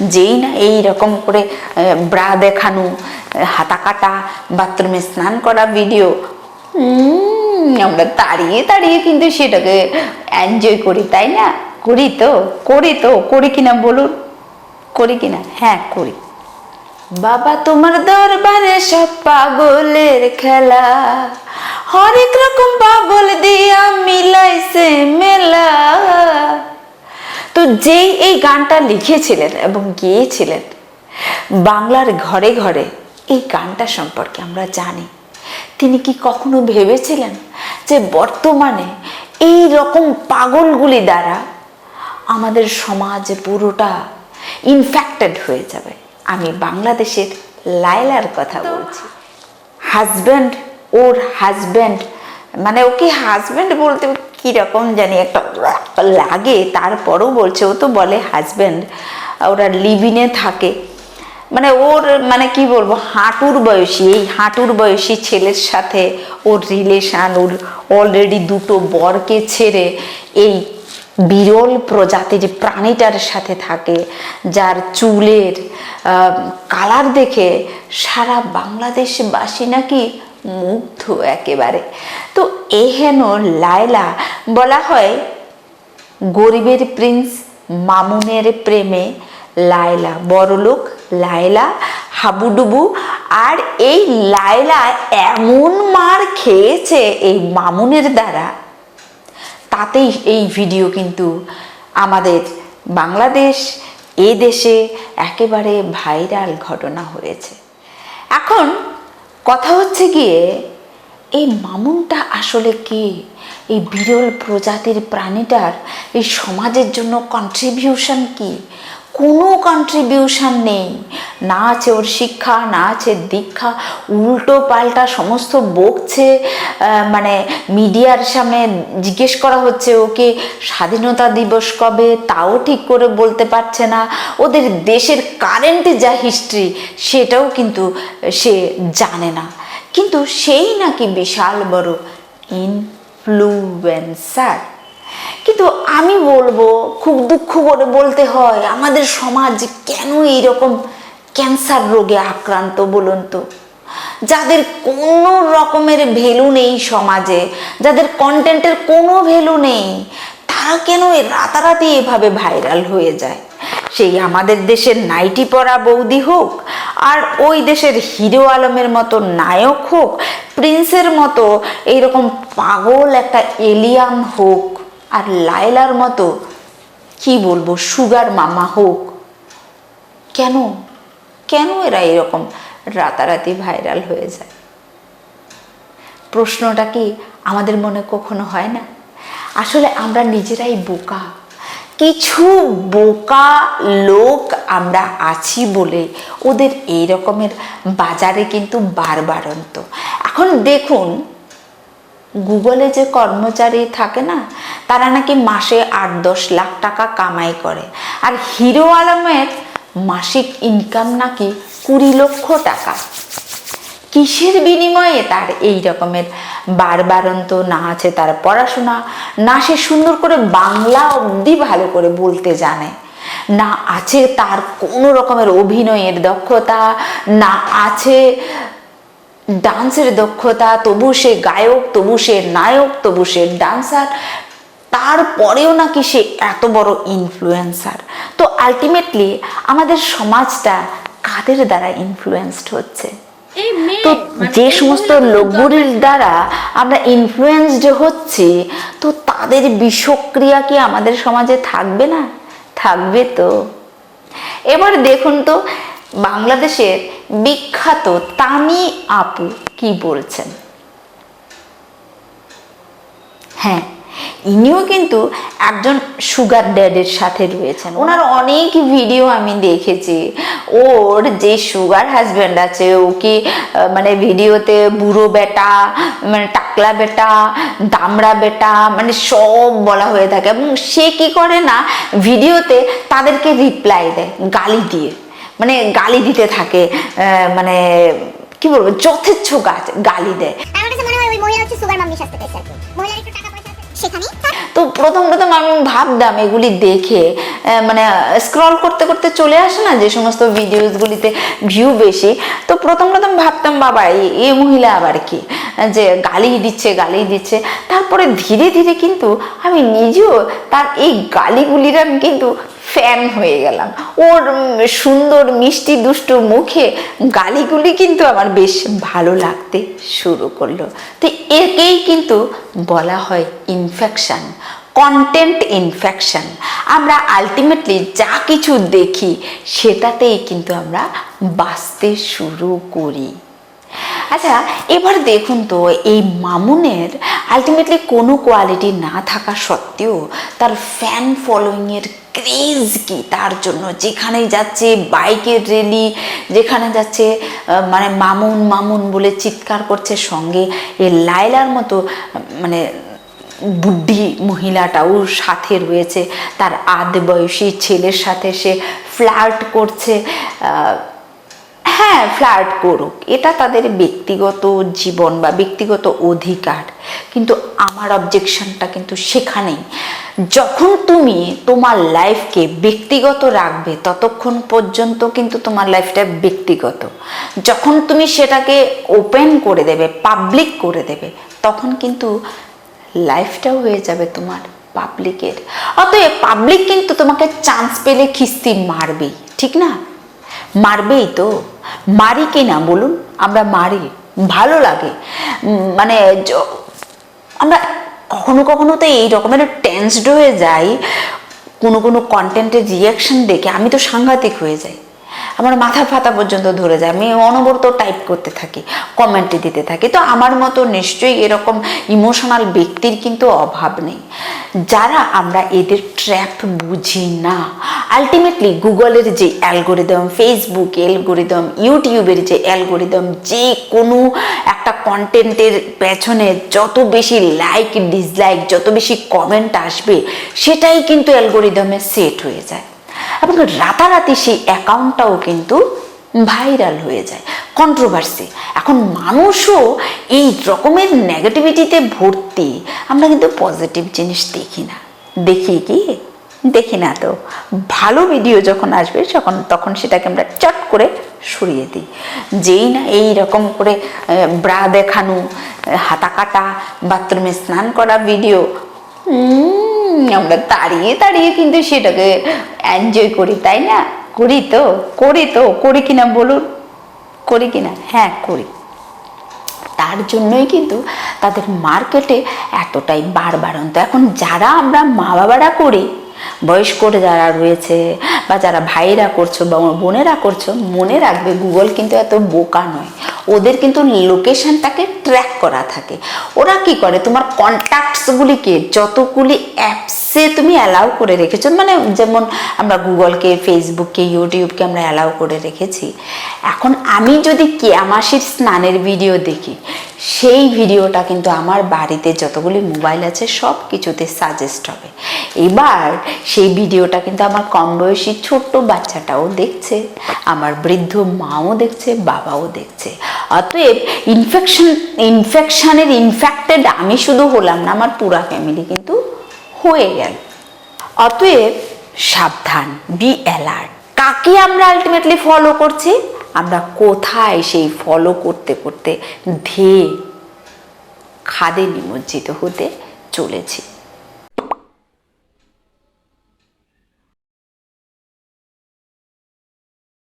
যেই না এই রকম করে ব্রা দেখানো হাতা কাটা, বাথরুমে স্নান করা ভিডিও আমরা তাড়িয়ে তাড়িয়ে কিন্তু সেটাকে এনজয় করি, তাই না? করি তো করি তো, করি কিনা বলুন? করি কিনা? হ্যাঁ করি। বাবা, তোমার দরবারে সব পাগলের খেলা। হরেক রকম পাগল দিয়া মিলাইছে মেলা। তো যেই এই গানটা লিখেছিলেন এবং গেয়েছিলেন বাংলার ঘরে ঘরে এই গানটা সম্পর্কে আমরা জানি। তিনি কি কখনো ভেবেছিলেন যে বর্তমানে এই রকম পাগলগুলি দ্বারা আমাদের সমাজ পুরোটা ইনফ্যাক্টেড হয়ে যাবে? আমি বাংলাদেশের লায়লার কথা বলছি। হাজব্যান্ড ওর হাজব্যান্ড মানে ওকে হাজব্যান্ড বলতে কীরকম জানি একটা লাগে, তারপরও বলছে, ও তো বলে হাজব্যান্ড ওরা লিভিনে থাকে। মানে ওর মানে কি বলব, হাঁটুর বয়সী, এই হাঁটুর বয়সী ছেলের সাথে ওর রিলেশান ওর অলরেডি দুটো বরকে ছেড়ে এই বিরল প্রজাতির প্রাণীটার সাথে থাকে, যার চুলের কালার দেখে সারা বাংলাদেশবাসী নাকি মুগ্ধ একেবারে। তো এহেন লায়লা বলা হয় গরিবের প্রিন্স, মামুনের প্রেমে লায়লা, বড়লোক, লায়লা, হাবুডুবু, আর এই লায়লা এমন মার খেয়েছে এই মামুনের দ্বারা। তাতেই এই ভিডিও কিন্তু আমাদের বাংলাদেশ, এ দেশে একেবারে ভাইরাল ঘটনা হয়েছে। এখন কথা হচ্ছে গিয়ে, এই মামুনটা আসলে কি? এই বিরল প্রজাতির প্রাণীটার এই সমাজের জন্য কন্ট্রিবিউশন কি? কোনো কন্ট্রিবিউশন নেই। না আছে ওর শিক্ষা, না আছে দীক্ষা, উল্টো পাল্টা সমস্ত বকছে মানে মিডিয়ার সামনে জিজ্ঞেস করা হচ্ছে ওকে, স্বাধীনতা দিবস কবে? তাও ঠিক করে বলতে পারছে না। ওদের দেশের কারেন্ট যা হিস্ট্রি সেটাও কিন্তু সে জানে না। কিন্তু সেই নাকি বিশাল বড় ইনফ্লুয়েন্সার কিন্তু আমি বলব, খুব দুঃখ করে বলতে হয়, আমাদের সমাজ কেন এইরকম ক্যান্সার রোগে আক্রান্ত বলুন তো? যাদের কোনো রকমের ভ্যালু নেই সমাজে, যাদের কন্টেন্টের কোনো ভ্যালু নেই, তারা কেন রাতারাতি এভাবে ভাইরাল হয়ে যায়? সেই আমাদের দেশের নাইটি পরা বৌদি হোক, আর ওই দেশের হিরো আলমের মতো নায়ক হোক, প্রিন্সের মতো এইরকম পাগল একটা এলিয়ান হোক আর লায়লার মতো, কি বলব, সুগার মামা হোক। কেন? কেন এরা এরকম রাতারাতি ভাইরাল হয়ে যায়? প্রশ্নটা কি আমাদের মনে কখনো হয় না? আসলে আমরা নিজেরাই বোকা। কিছু বোকা লোক আমরা আছি বলে ওদের এই রকমের বাজারে কিন্তু বারবারন্ত এখন দেখুন গুগলে যে কর্মচারী থাকে না, তারা নাকি মাসে আট দশ লাখ টাকা কামাই করে। আর হিরো আলমের মাসিক ইনকাম নাকি কুড়ি লক্ষ টাকা। কিসের বিনিময়ে তার এই রকমের বারবারন্ত না আছে তার পড়াশোনা, না সে সুন্দর করে বাংলা অবধি ভালো করে বলতে জানে। না আছে তার কোনো রকমের অভিনয়ের দক্ষতা, না আছে ডান্সের দক্ষতা তবু সে গায়ক তবু সে নায়ক তবু সে ডান্সার তারপরেও নাকি সে এত বড় ইনফ্লুয়েন্সার তো আলটিমেটলি আমাদের সমাজটা কাদের দ্বারা ইনফ্লুয়েন্সড হচ্ছে? তো মানে যে সমস্ত লোকগুলির দ্বারা আমরা ইনফ্লুয়েন্সড হচ্ছি তো তাদের বিষক্রিয়া কি আমাদের সমাজে থাকবে না? থাকবে তো। এবার দেখুন তো বাংলাদেশের বিখ্যাত তামি আপু কি বলছেন? হ্যাঁ ইনিও কিন্তু একজন সুগার ড্যাডের সাথে রয়েছেন। ওনার অনেক ভিডিও আমি দেখেছি। ওর যে সুগার হাজব্যান্ড আছে ওকে মানে ভিডিওতে বুড়ো বেটা মানে টাকলা বেটা, দামড়া বেটা মানে সব বলা হয়ে থাকে। এবং সে কি করে না, ভিডিওতে তাদেরকে রিপ্লাই দেয় গালি দিয়ে। মানে গালি দিতে থাকে মানে কি বলব যথেচ্ছ গাছ গালি দেয়। আমার কাছে মনে হয় ওই মহিলা হচ্ছে সুগার মাম্মি সাজতে পেয়েছে মহিলার একটু টাকা পয়সা সেখানে তো প্রথম প্রথম আমি ভাবতাম এগুলি দেখে মানে স্ক্রল করতে করতে চলে আসে না যে সমস্ত ভিডিওসগুলিতে ভিউ বেশি। তো প্রথম প্রথম ভাবতাম বাবা এ মহিলা আবার কি? যে গালি দিচ্ছে গালি দিচ্ছে। তারপরে ধীরে ধীরে কিন্তু আমি নিজেও তার এই গালিগুলির আমি কিন্তু ফ্যান হয়ে গেলাম। ওর সুন্দর, মিষ্টি, দুষ্ট মুখে গালিগুলি কিন্তু আমার বেশ ভালো লাগতে শুরু করল। তো একেই কিন্তু বলা হয় ইনফেকশন কন্টেন্ট ইনফেকশন আমরা আলটিমেটলি যা কিছু দেখি, সেটাতেই কিন্তু আমরা বাঁচতে শুরু করি। আচ্ছা এবার দেখুন তো, এই মামুনের আলটিমেটলি কোনো কোয়ালিটি না থাকা সত্ত্বেও তার ফ্যান ফলোয়িংয়ের ক্রেজ কি? তার জন্য যেখানেই যাচ্ছে, বাইকের রেলি যেখানে যাচ্ছে মানে মামুন মামুন বলে চিৎকার করছে সঙ্গে এ লাইলার মতো মানে বুদ্ধি মহিলাটাও সাথে রয়েছে। তার আদ বয়সী ছেলের সাথে সে ফ্লার্ট করছে। হ্যাঁ ফ্লার্ট করুক। এটা তাদের ব্যক্তিগত জীবন বা ব্যক্তিগত অধিকার। কিন্তু আমার অবজেকশনটা কিন্তু সেখানেই। যখন তুমি তোমার লাইফকে ব্যক্তিগত রাখবে, ততক্ষণ পর্যন্ত কিন্তু তোমার লাইফটা ব্যক্তিগত। যখন তুমি সেটাকে ওপেন করে দেবে পাবলিক করে দেবে, তখন কিন্তু লাইফটাও হয়ে যাবে তোমার পাবলিকের অতএব পাবলিক কিন্তু তোমাকে চান্স পেলে খিস্তি মারবেই, ঠিক না? মারবেই তো। মারি কি না বলুন? আমরা মারি, ভালো লাগে। মানে আমরা কখনো কখনো তো এই রকমের টেন্সড হয়ে যাই, কোনো কোনো কন্টেন্টের রিয়াকশন দেখে। আমি তো সাংঘাতিক হয়ে যাই। আমার মাথা ফাতা পর্যন্ত ধরে যায়। আমি অনবরত টাইপ করতে থাকি কমেন্টে দিতে থাকি। তো আমার মতো নিশ্চয়ই এরকম ইমোশনাল ব্যক্তির কিন্তু অভাব নেই। যারা আমরা এদের ট্র্যাপ বুঝি না। আলটিমেটলি গুগলের যে অ্যালগোরিদম ফেসবুক অ্যালগোরিদম ইউটিউবের যে অ্যালগোরিদম যে কোনো একটা কন্টেন্টের পেছনে যত বেশি লাইক ডিসলাইক যত বেশি কমেন্ট আসবে, সেটাই কিন্তু অ্যালগোরিদমে সেট হয়ে যায়। এবং রাতারাতি সেই অ্যাকাউন্টটাও কিন্তু ভাইরাল হয়ে যায় কন্ট্রোভার্সি এখন মানুষও এই রকমের নেগেটিভিটিতে ভর্তি, আমরা কিন্তু পজিটিভ জিনিস দেখি না। দেখি কি? দেখি না তো। ভালো ভিডিও যখন আসবে, যখন, তখন সেটাকে আমরা চট করে সরিয়ে দিই। যেই না এই রকম করে ব্রা দেখানো, হাতা কাটা, বাথরুমে স্নান করা ভিডিও আমরা তাড়িয়ে তাড়িয়ে কিন্তু সেটাকে এনজয় করি, তাই না? করি তো করি তো, করি কিনা বলুন? করি কিনা? হ্যাঁ করি। তার জন্যই কিন্তু তাদের মার্কেটে এতটাই বাড়বাড়ন্ত এখন যারা আমরা মা বাবারা করি বয়স্ক যারা রয়েছে বা যারা ভাইরা করছ বা বোনেরা করছ, মনে রাখবে গুগল কিন্তু এত বোকা নয়। ওদের কিন্তু লোকেশনটাকে ট্র্যাক করা থাকে। ওরা কি করে? তোমার কন্ট্যাক্টসগুলিকে যতগুলি অ্যাপসে তুমি অ্যালাউ করে রেখেছো মানে যেমন আমরা গুগলকে, ফেসবুককে, ইউটিউবকে আমরা অ্যালাউ করে রেখেছি। এখন আমি যদি কেয়ামাসির স্নানের ভিডিও দেখি, সেই ভিডিওটা কিন্তু আমার বাড়িতে যতগুলি মোবাইল আছে সব কিছুতে সাজেস্ট হবে। এবার সেই ভিডিওটা কিন্তু আমার কম বয়সী ছোট্ট বাচ্চাটাও দেখছে, আমার বৃদ্ধ মাও দেখছে, বাবাও দেখছে। অতএব ইনফেকশন ইনফেকশনের ইনফেক্টেড আমি শুধু হলাম না, আমার পুরা ফ্যামিলি কিন্তু হয়ে গেল। অতএব সাবধান বি অ্যালার্ট কাকে আমরা আলটিমেটলি ফলো করছি? আমরা কোথায় সেই ফলো করতে করতে ধেয়ে খাদে নিমজ্জিত হতে চলেছি।